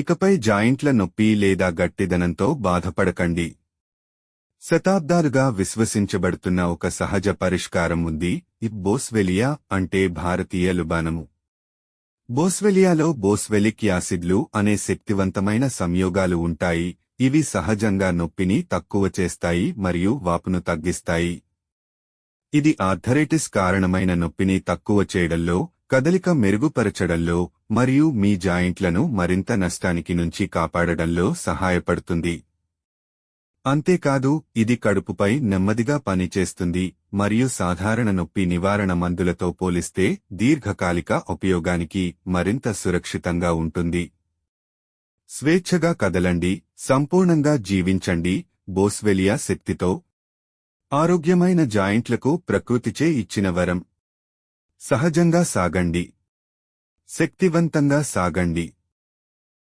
ఇకపై జాయింట్ల నొప్పి లేదా గట్టిదనంతో బాధపడకండి. శతాబ్దాలుగా విశ్వసించబడుతున్న ఒక సహజ పరిష్కారం ఉంది ఇ బోస్వెలియా అంటే భారతీయ లుబానము. బోస్వెలియాలో బోస్వెలిక్ యాసిడ్లు అనే శక్తివంతమైన సంయోగాలు ఉంటాయి ఇవి సహజంగా నొప్పిని తక్కువ చేస్తాయి మరియు వాపును తగ్గిస్తాయి. ఇది ఆర్థరైటిస్ కారణమైన నొప్పిని తక్కువ చేయడంలో కదలిక మెరుగుపరచడంలో మరియు మీ జాయింట్లను మరింత నష్టానికి నుంచి కాపాడడంలో సహాయపడుతుంది. అంతేకాదు ఇది కడుపుపై నెమ్మదిగా పనిచేస్తుంది మరియు సాధారణ నొప్పి నివారణ మందులతో పోలిస్తే దీర్ఘకాలిక ఉపయోగానికి మరింత సురక్షితంగా ఉంటుంది. స్వేచ్ఛగా కదలండి సంపూర్ణంగా జీవించండి బోస్వెలియా శక్తితో. ఆరోగ్యమైన జాయింట్లకు ప్రకృతిచే ఇచ్చిన వరం. సహజంగా సాగండి. శక్తివంతంగా సాగండి.